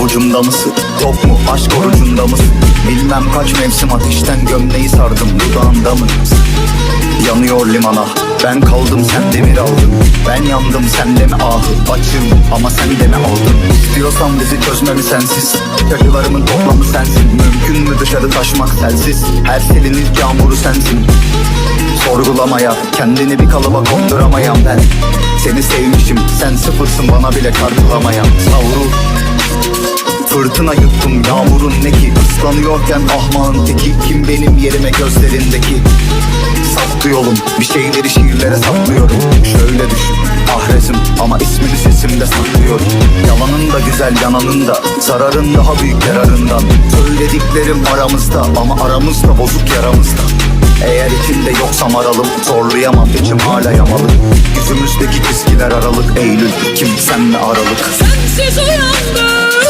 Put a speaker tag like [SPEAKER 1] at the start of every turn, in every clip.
[SPEAKER 1] Avucumda mısın? Yok mu? Aşk orucunda mısın? Bilmem kaç mevsim ateşten gömleği sardım. Dudağında mı? Yanıyor limana. Ben kaldım sen demir aldın. Ben yandım sen de mi ahı? Açım ama sen de mi aldın? İstiyorsan bizi çözmemi sensiz. Acılarımın toplamı sensin. Mümkün mü dışarı taşmak sensiz? Her selin ilk yağmuru sensin. Sorgulamaya Kendini bir kalıba konduramayan ben. Seni sevmişim sen sıfırsın bana bile kargılamayan Savrul Fırtına yuttum yağmurun ne ki Islanıyorken ahmağın teki. Kim benim yerime gözlerindeki? Saptı yolum bir şeyleri şiirlere saklıyorum Şöyle düşün ahresim ama ismini sesimde saklıyorum Yalanın da güzel yananın da Zararın daha büyük yararından. Söylediklerim aramızda ama aramızda bozuk yaramızda. Eğer içinde yoksam aralım Zorlayamam içim hala yamalı. Yüzümüzdeki çizgiler aralık Eylül kim sen mi aralık?
[SPEAKER 2] Sensiz uyandığımda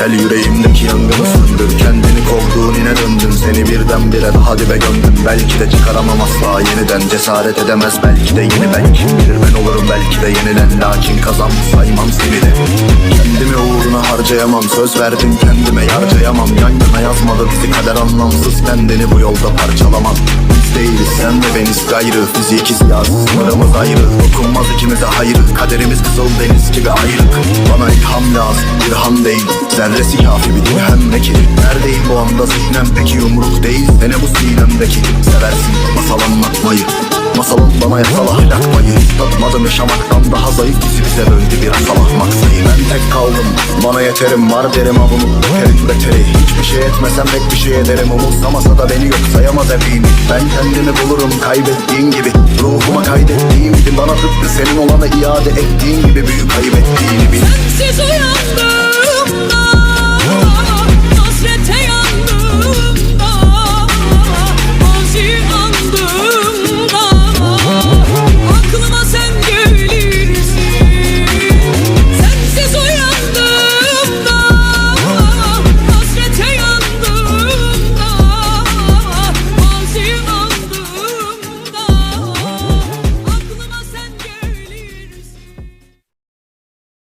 [SPEAKER 1] Gel yüreğimdeki yangını söndür. Kendini kovduğun yine döndüm Seni birdenbire daha dibe gömdüm. Belki de çıkaramam asla yeniden. Cesaret edemez. Belki de yeni ben Kim bilir. Ben olurum. Belki de yenilen. Lakin kazan saymam seni de Kendimi uğruna harcayamam. Söz verdim. Kendime yarcayamam. Yan yana yazmadı bizi kader anlamsız. Kendini bu yolda parçalamam. Biz değiliz. Sen ve beniz gayrı. Fizikiz ya sınırımız ayrı. Dokunmaz ikimize hayrı Kaderimiz kızıl deniz gibi ayrık Bana ilham lazım dirham değil. Zerresi kafi bir dirhem ne Neredeyim bu anda zihnem? Peki yumruk değil. Sene bu sinemdeki Seversin. Masal anlatmayı Masalın bana yasal ahlak payı Tatmadım yaşamaktan daha zayıf. Bizi bize böldü bir asal ahmak sayı. Ben tek kaldım bana yeterim. Var derim avunu Beterin beteri. Hiçbir şey etmesem pek bir şey ederim. Umursamasa da beni yok sayamaz evini Ben kendimi bulurum kaybettiğin gibi. Ruhuma kaydettiğim gibi. Bana tıpkı senin olanı iade ettiğin gibi Büyük kaybettiğini bil